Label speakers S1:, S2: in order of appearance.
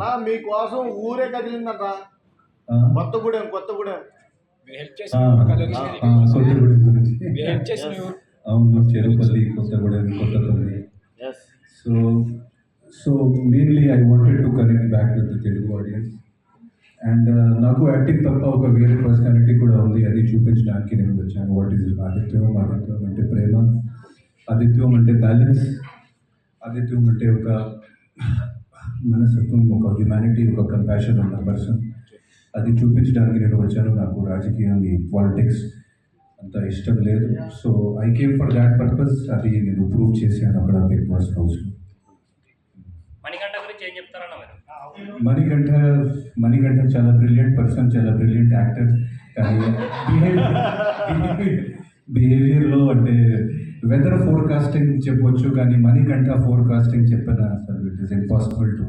S1: అన్న మీకోసం ఊరే కదిలిందట. కొత్తగూడెం కొత్తగూడెం
S2: హెల్ప్
S3: ఆ,
S2: చేసిన
S3: ఆ, కొత్తగూడెం గురించి.
S2: హెల్ప్ చేసిన
S3: అవును చెరుపతి Kothagudem Kothapalli
S1: yes
S3: so so mainly I wanted to connect back with Telugu audience and నాకు యాక్టింగ్ తప్ప ఒక వేరే పర్సనాలిటీ కూడా ఉంది. అది చూపించడానికి నేను వచ్చాను. What is ఆదిత్యం? ఆదిత్యం అంటే ప్రేమ. ఆదిత్యం అంటే బ్యాలెన్స్ ఆదిత్యం అంటే ఒక మనసత్వం ఒక హ్యుమానిటీ ఒక కంపాషన్ ఉన్న పర్సన్ అది చూపించడానికి నేను వచ్చాను. నాకు రాజకీయం ఈ పాలిటిక్స్ అంత ఇష్టం లేదు. So I came for that purpose అది నేను ప్రూవ్ చేశాను అక్కడ బిగ్ బాస్ హౌస్లో
S4: మీరు?
S3: మణికంఠ మణికంఠ చాలా బ్రిలియంట్ పర్సన్ చాలా బ్రిలియంట్ యాక్టర్ కానీ బిహేవియర్లో అంటే వెదర్ ఫోర్కాస్టింగ్ చెప్పొచ్చు కానీ మనీ మణికంఠ ఫోర్కాస్టింగ్ చెప్పిన అసలు ఇట్ ఇస్ ఇంపాసిబుల్ టు